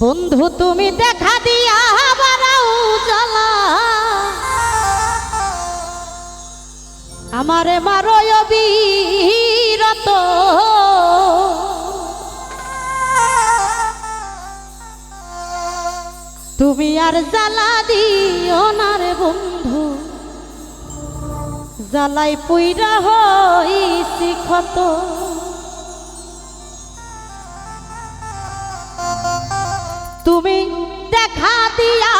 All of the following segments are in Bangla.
বন্ধু, তুমি দেখা দিয়া বাড়াও জ্বালা। আমারে মারো তুমি আর জ্বালা দিও না রে বন্ধু। জ্বালাই পুইরা হইছি ক্ষত। তুমি দেখা দিয়া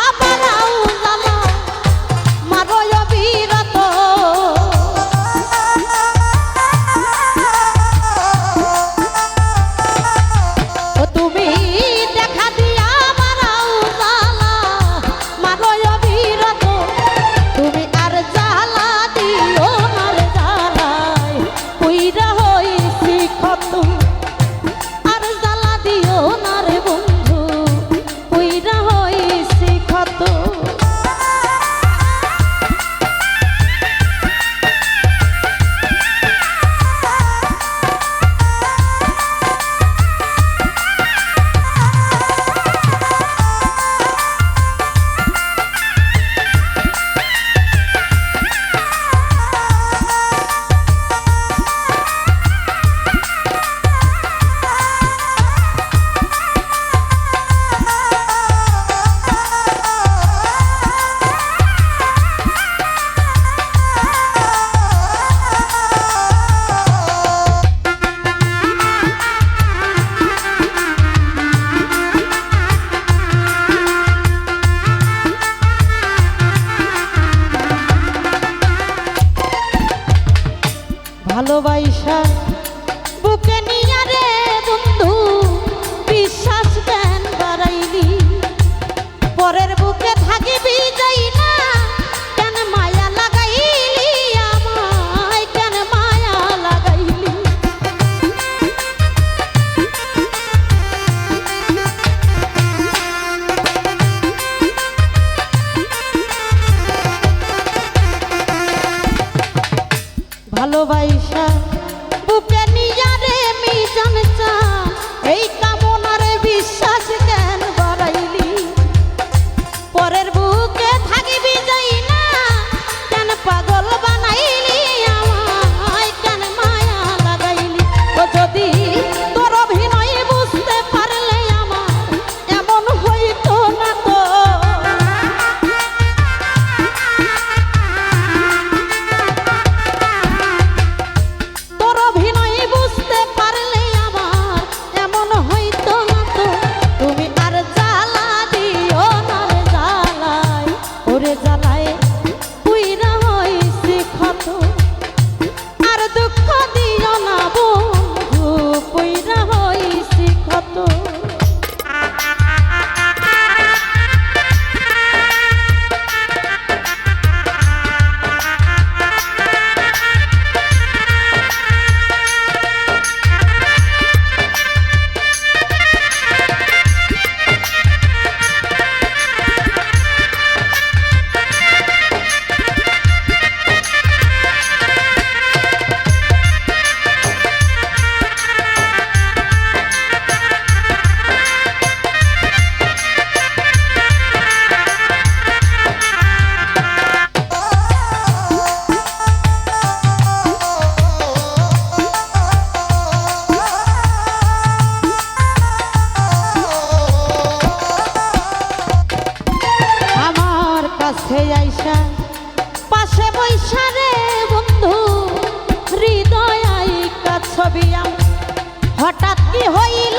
ভালোবাসা বুকে নিয়ারে মিজন চা এই পাশে আইসা পাশে বৈশা রে বন্ধু হৃদয় আইকা ছবি হঠাৎ কি হইল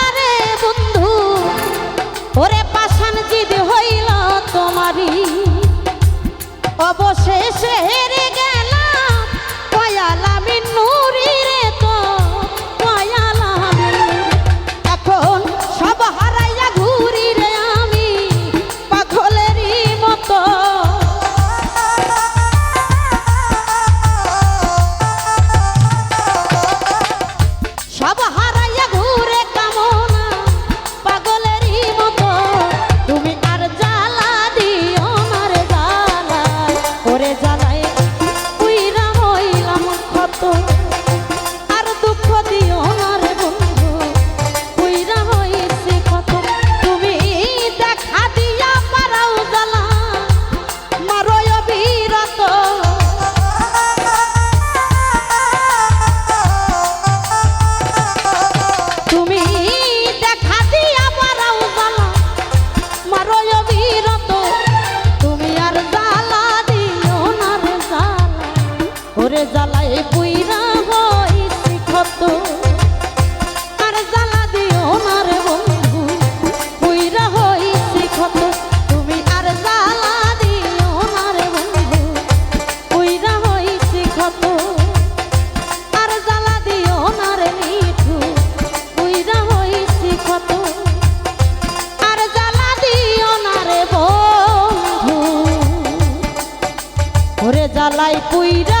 জিদ হইল তোমারি অবশেষ হেরে গেল গলায় কুইরা